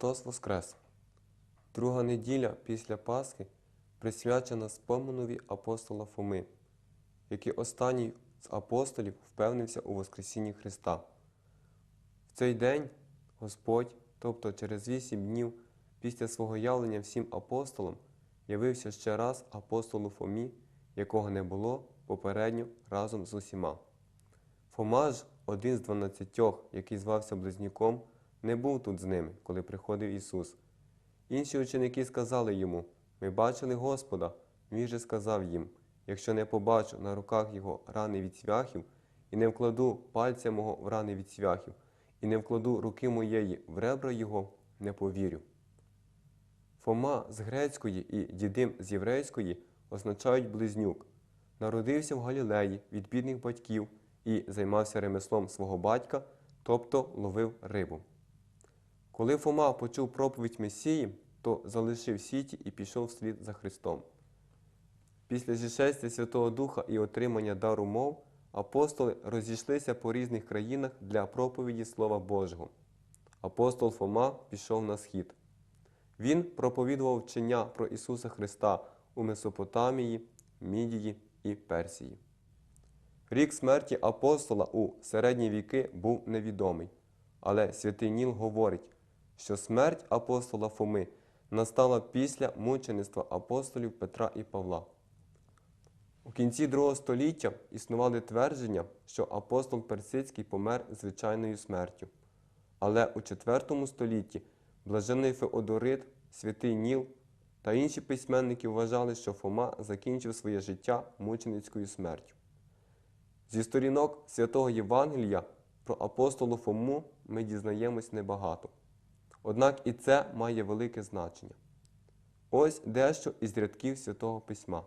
Христос Воскрес! Друга неділя після Пасхи присвячена споминові апостола Фоми, який останній з апостолів впевнився у Воскресінні Христа. В цей день Господь, тобто через вісім днів після свого явлення всім апостолам, явився ще раз апостолу Фомі, якого не було попередньо разом з усіма. Фома ж, один з дванадцятьох, який звався Близнюком, не був тут з ними, коли приходив Ісус. Інші ученики сказали йому: Ми бачили Господа. Він же сказав їм: Якщо не побачу на руках його рани від цвяхів, і не вкладу пальця мого в рани від цвяхів, і не вкладу руки моєї в ребра його, не повірю. Фома з грецької і дідим з єврейської означають близнюк. Народився в Галілеї від бідних батьків і займався ремеслом свого батька, тобто ловив рибу. Коли Фома почув проповідь Месії, то залишив сіті і пішов вслід за Христом. Після зішестя Святого Духа і отримання дару мов апостоли розійшлися по різних країнах для проповіді Слова Божого. Апостол Фома пішов на схід. Він проповідував вчення про Ісуса Христа у Месопотамії, Мідії і Персії. Рік смерті апостола у середні віки був невідомий, але святий Ніл говорить, що смерть апостола Фоми настала після мучеництва апостолів Петра і Павла. У кінці другого століття існували твердження, що апостол Персидський помер звичайною смертю. Але у IV столітті блажений Феодорит, святий Ніл та інші письменники вважали, що Фома закінчив своє життя мученицькою смертю. Зі сторінок святого Євангелія про апостолу Фому ми дізнаємось небагато. Однак і це має велике значення. Ось дещо із рядків Святого Письма.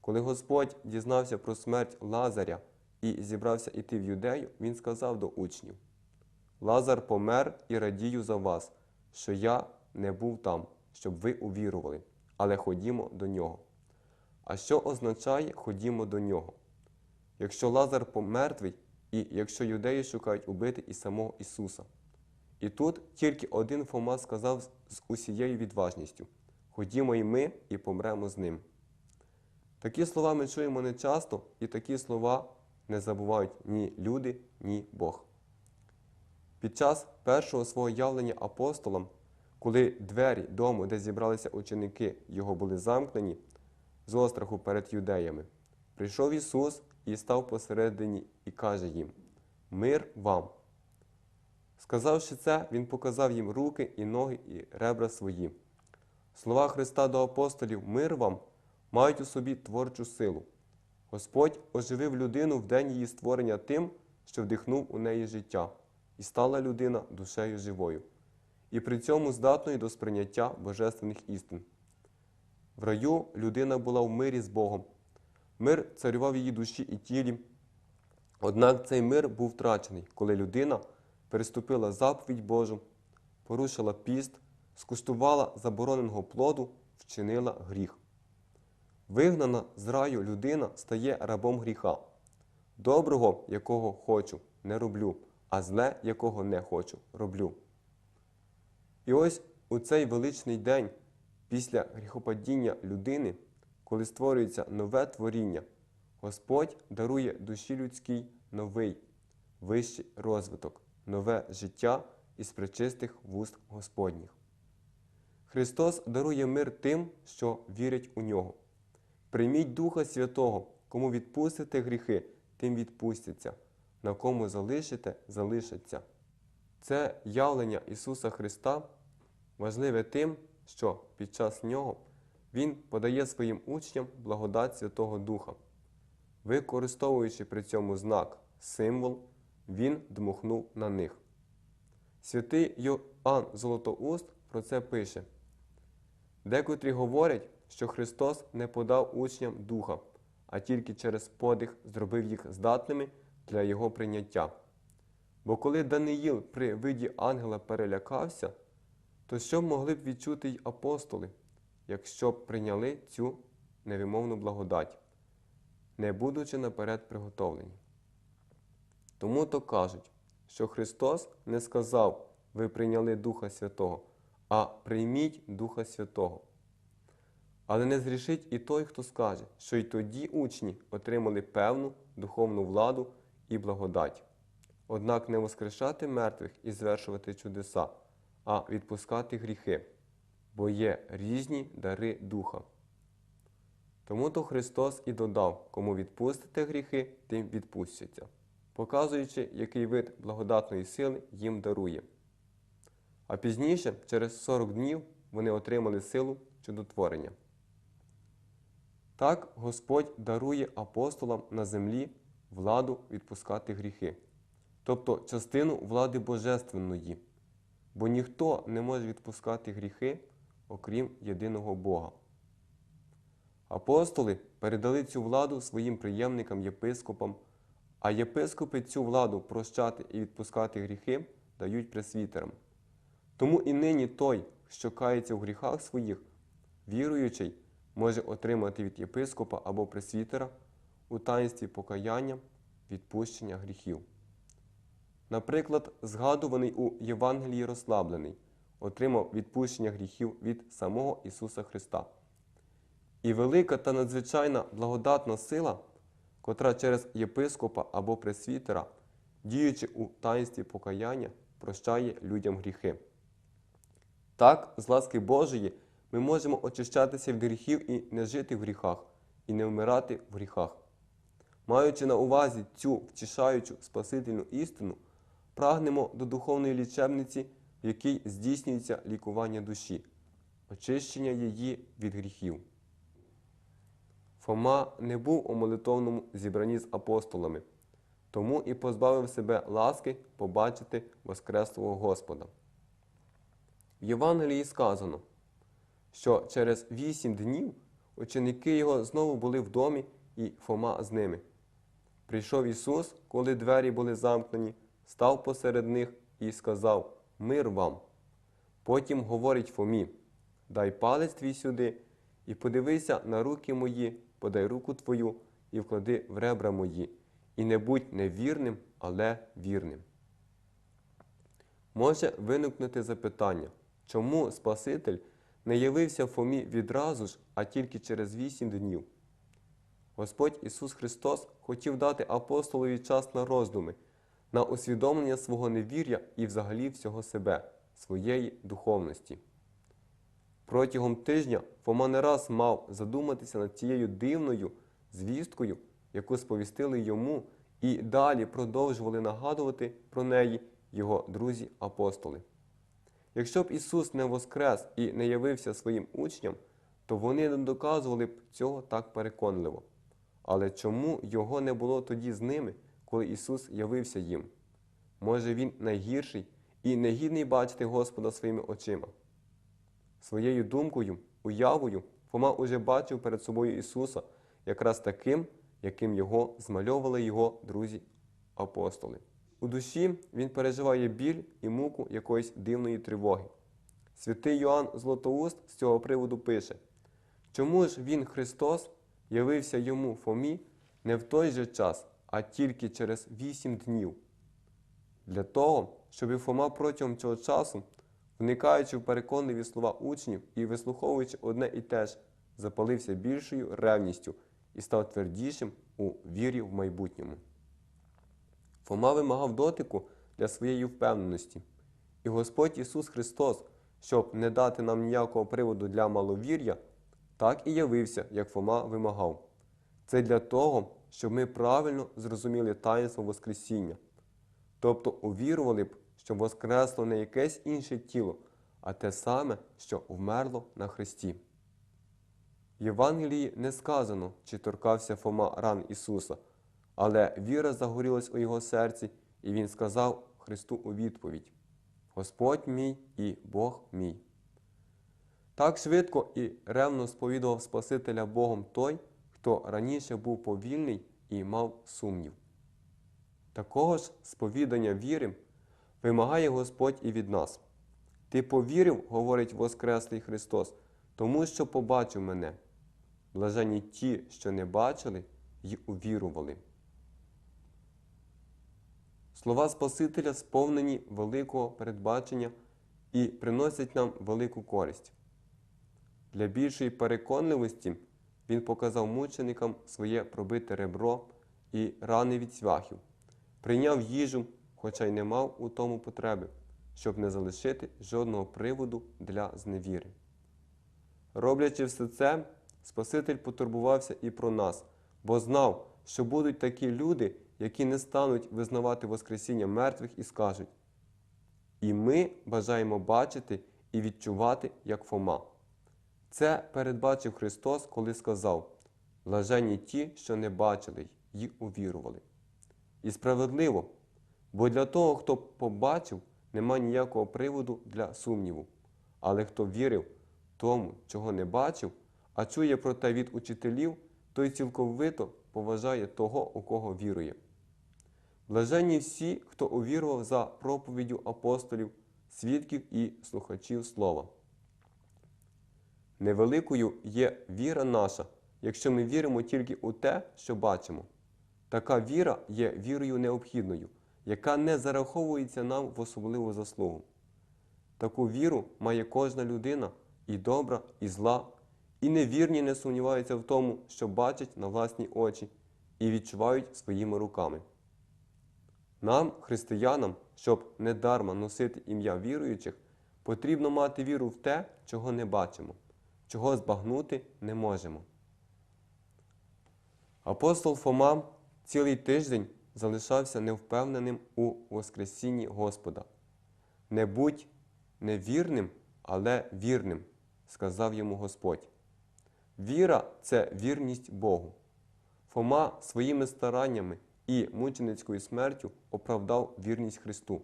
Коли Господь дізнався про смерть Лазаря і зібрався йти в юдею, він сказав до учнів: Лазар помер і радію за вас, що я не був там, щоб ви увірували, але ходімо до нього. А що означає ходімо до нього? Якщо Лазар помертвий, і якщо юдеї шукають убити і самого Ісуса. І тут тільки один Фома сказав з усією відважністю: Ходімо і ми, і помремо з ним. Такі слова ми чуємо не часто, і такі слова не забувають ні люди, ні Бог. Під час першого свого явлення апостолам, коли двері дому, де зібралися ученики, його були замкнені з остраху перед юдеями, прийшов Ісус і став посередині і каже їм: Мир вам! Сказавши це, Він показав їм руки і ноги і ребра свої. Слова Христа до апостолів Мир вам мають у собі творчу силу. Господь оживив людину в день її створення тим, що вдихнув у неї життя, і стала людина душею живою, і при цьому здатною до сприйняття божественних істин. В раю людина була в мирі з Богом. Мир царював її душі і тілі. Однак цей мир був втрачений, коли людина переступила заповідь Божу, порушила піст, скуштувала забороненого плоду, вчинила гріх. Вигнана з раю людина стає рабом гріха. Доброго, якого хочу, не роблю, а зле, якого не хочу, роблю. І ось у цей величний день після гріхопадіння людини, коли створюється нове творіння, Господь дарує душі людській новий, вищий розвиток, нове життя із причистих вуст Господніх. Христос дарує мир тим, що вірять у нього. Прийміть Духа Святого, кому відпустите гріхи, тим відпустяться, на кому залишите, залишаться. Це явлення Ісуса Христа важливе тим, що під час нього Він подає своїм учням благодать Святого Духа. Використовуючи при цьому знак, символ, Він дмухнув на них. Святий Йоанн Золотоуст про це пише. Декотрі говорять, що Христос не подав учням духа, а тільки через подих зробив їх здатними для Його прийняття. Бо коли Даниїл при виді ангела перелякався, то що могли б відчути й апостоли, якщо б прийняли цю невимовну благодать, не будучи наперед приготовлені? Тому то кажуть, що Христос не сказав ви прийняли Духа Святого, а прийміть Духа Святого. Але не зрішить і той, хто скаже, що й тоді учні отримали певну духовну владу і благодать. Однак не воскрешати мертвих і звершувати чудеса, а відпускати гріхи, бо є різні дари Духа. Тому то Христос і додав, кому відпустите гріхи, тим відпустяться, показуючи, який вид благодатної сили їм дарує. А пізніше, через 40 днів, вони отримали силу чудотворення. Так Господь дарує апостолам на землі владу відпускати гріхи, тобто частину влади божественної, бо ніхто не може відпускати гріхи, окрім єдиного Бога. Апостоли передали цю владу своїм приємникам єпископам, а єпископи цю владу прощати і відпускати гріхи дають пресвітерам. Тому і нині той, що кається в гріхах своїх, віруючий, може отримати від єпископа або пресвітера у таїнстві покаяння відпущення гріхів. Наприклад, згадуваний у Євангелії розслаблений, отримав відпущення гріхів від самого Ісуса Христа. І велика та надзвичайна благодатна сила, котра через єпископа або пресвітера, діючи у таїнстві покаяння, прощає людям гріхи. Так, з ласки Божої, ми можемо очищатися від гріхів і не жити в гріхах, і не вмирати в гріхах. Маючи на увазі цю втішаючу спасительну істину, прагнемо до духовної лічебниці, в якій здійснюється лікування душі, очищення її від гріхів. Фома не був у молитовному зібранні з апостолами, тому і позбавив себе ласки побачити Воскреслого Господа. В Євангелії сказано, що через вісім днів ученики його знову були в домі, і Фома з ними. Прийшов Ісус, коли двері були замкнені, став посеред них і сказав Мир вам. Потім говорить Фомі: Дай палець твій сюди, і подивися на руки мої, подай руку твою і вклади в ребра мої, і не будь невірним, але вірним. Може виникнути запитання, чому Спаситель не явився Фомі відразу ж, а тільки через вісім днів? Господь Ісус Христос хотів дати апостолові час на роздуми, на усвідомлення свого невір'я і взагалі всього себе, своєї духовності. Протягом тижня Фома не раз мав задуматися над цією дивною звісткою, яку сповістили йому, і далі продовжували нагадувати про неї його друзі-апостоли. Якщо б Ісус не воскрес і не явився своїм учням, то вони не доказували б цього так переконливо. Але чому його не було тоді з ними, коли Ісус явився їм? Може, Він найгірший і негідний бачити Господа своїми очима? Своєю думкою, уявою Фома уже бачив перед собою Ісуса якраз таким, яким його змальовували його друзі-апостоли. У душі він переживає біль і муку якоїсь дивної тривоги. Святий Йоанн Златоуст з цього приводу пише, чому ж він, Христос, явився йому Фомі не в той же час, а тільки через вісім днів. Для того, щоб Фома протягом цього часу, вникаючи в переконливі слова учнів і вислуховуючи одне і те ж, запалився більшою ревністю і став твердішим у вірі в майбутньому. Фома вимагав дотику для своєї впевненості. І Господь Ісус Христос, щоб не дати нам ніякого приводу для маловір'я, так і явився, як Фома вимагав. Це для того, щоб ми правильно зрозуміли таїнство Воскресіння, тобто увірували б, що воскресло не якесь інше тіло, а те саме, що вмерло на Христі. В Євангелії не сказано, чи торкався Фома ран Ісуса, але віра загорілась у його серці, і він сказав Христу у відповідь: Господь мій і Бог мій. Так швидко і ревно сповідував Спасителя Богом той, хто раніше був повільний і мав сумнів. Такого ж сповідання віри вимагає Господь і від нас. Ти повірив, говорить Воскреслий Христос, тому що побачив мене. Блажені ті, що не бачили й увірували. Слова Спасителя сповнені великого передбачення і приносять нам велику користь. Для більшої переконливості він показав мученикам своє пробите ребро і рани від цвяхів, прийняв їжу, хоча й не мав у тому потреби, щоб не залишити жодного приводу для зневіри. Роблячи все це, Спаситель потурбувався і про нас, бо знав, що будуть такі люди, які не стануть визнавати Воскресіння мертвих і скажуть: І ми бажаємо бачити і відчувати, як Фома. Це передбачив Христос, коли сказав: Блаженні ті, що не бачили й увірували. І справедливо, бо для того, хто побачив, нема ніякого приводу для сумніву. Але хто вірив тому, чого не бачив, а чує про те від учителів, той цілковито поважає того, у кого вірує. Блаженні всі, хто увірував за проповіддю апостолів, свідків і слухачів слова. Невеликою є віра наша, якщо ми віримо тільки у те, що бачимо. Така віра є вірою необхідною, яка не зараховується нам в особливу заслугу. Таку віру має кожна людина і добра, і зла, і невірні не сумніваються в тому, що бачать на власні очі і відчувають своїми руками. Нам, християнам, щоб недарма носити ім'я віруючих, потрібно мати віру в те, чого не бачимо, чого збагнути не можемо. Апостол Фома цілий тиждень залишався невпевненим у Воскресінні Господа. Не будь невірним, але вірним, сказав йому Господь. Віра це вірність Богу. Фома своїми стараннями і мученицькою смертю оправдав вірність Христу.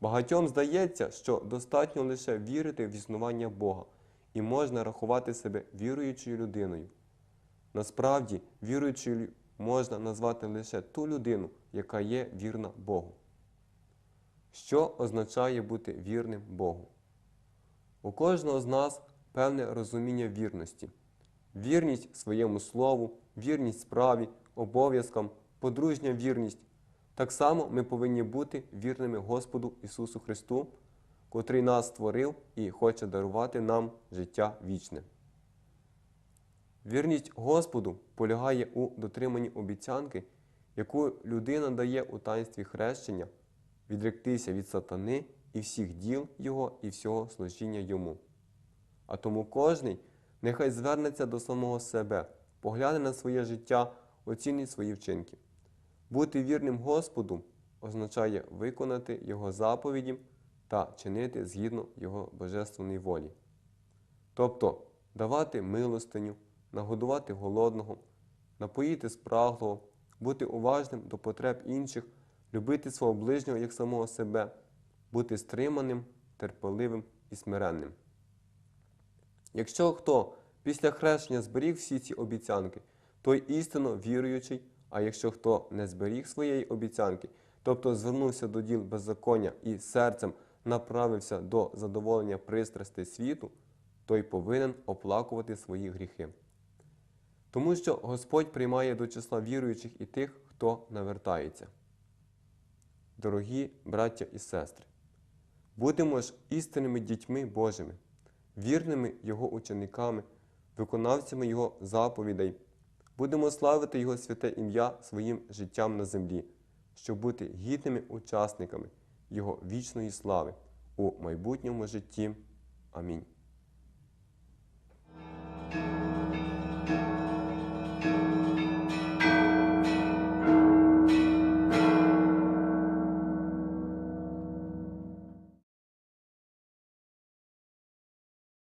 Багатьом здається, що достатньо лише вірити в існування Бога і можна рахувати себе віруючою людиною. Насправді, віруючою можна назвати лише ту людину, яка є вірна Богу. Що означає бути вірним Богу? У кожного з нас певне розуміння вірності, вірність своєму слову, вірність справі, обов'язкам, подружня вірність. Так само ми повинні бути вірними Господу Ісусу Христу, котрий нас створив і хоче дарувати нам життя вічне. Вірність Господу полягає у дотриманні обіцянки, яку людина дає у таїнстві хрещення, відректися від сатани і всіх діл Його і всього служіння Йому. А тому кожний нехай звернеться до самого себе, погляне на своє життя, оцінить свої вчинки. Бути вірним Господу означає виконати Його заповіді та чинити згідно Його божественної волі. Тобто давати милостиню, нагодувати голодного, напоїти спраглого, бути уважним до потреб інших, любити свого ближнього як самого себе, бути стриманим, терпеливим і смиренним. Якщо хто після хрещення зберіг всі ці обіцянки, той істинно віруючий, а якщо хто не зберіг своєї обіцянки, тобто звернувся до діл беззаконня і серцем направився до задоволення пристрастей світу, той повинен оплакувати свої гріхи. Тому що Господь приймає до числа віруючих і тих, хто навертається. Дорогі браття і сестри, будемо ж істинними дітьми Божими, вірними Його учениками, виконавцями Його заповідей, будемо славити Його святе ім'я своїм життям на землі, щоб бути гідними учасниками Його вічної слави у майбутньому житті. Амінь.